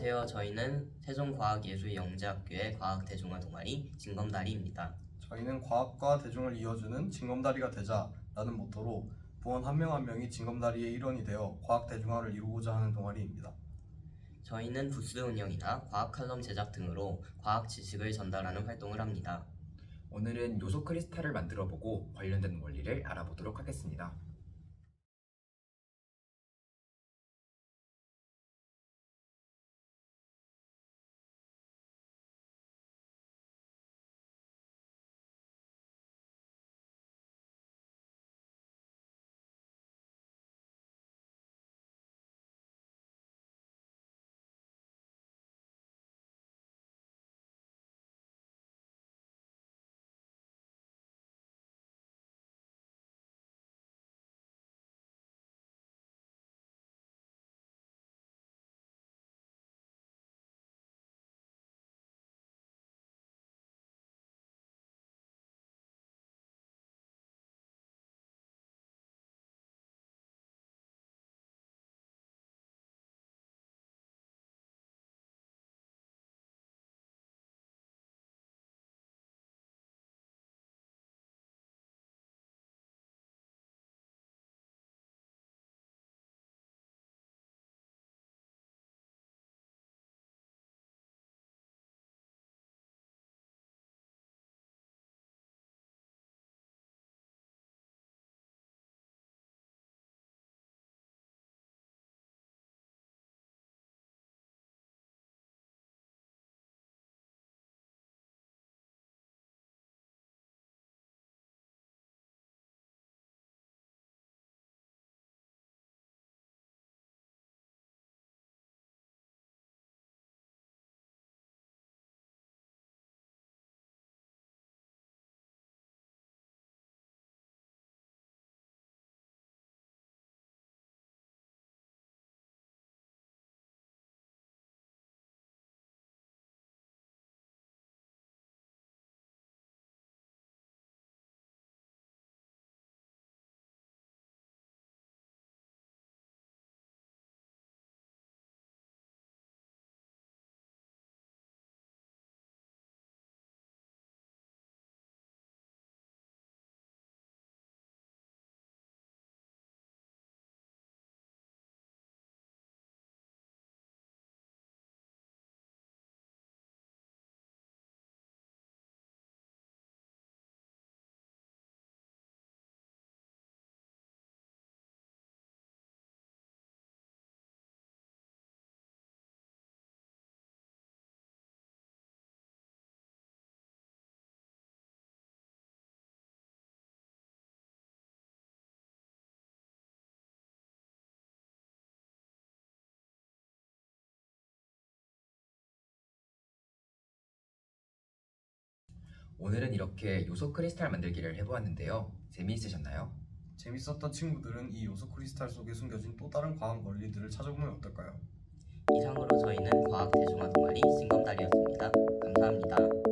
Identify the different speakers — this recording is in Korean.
Speaker 1: 저희는 세종과학예술영재학교의 과학대중화 동아리 진검다리입니다.
Speaker 2: 저희는 과학과 대중을 이어주는 징검다리가 되자라는 모토로 부원 한 명 한 명이 징검다리의 일원이 되어 과학 대중화를 이루고자 하는 동아리입니다.
Speaker 1: 저희는 부스 운영이나 과학 칼럼 제작 등으로 과학 지식을 전달하는 활동을 합니다.
Speaker 3: 오늘은 요소 크리스탈을 만들어 보고 관련된 원리를 알아보도록 하겠습니다. 오늘은 이렇게 요소 크리스탈 만들기를 해보았는데요. 재미있으셨나요?
Speaker 2: 재밌었던 친구들은 이 요소 크리스탈 속에 숨겨진 또 다른 과학 원리들을 찾아보면 어떨까요?
Speaker 1: 이상으로 저희는 과학 대중화 동아리 진검다리였습니다. 감사합니다.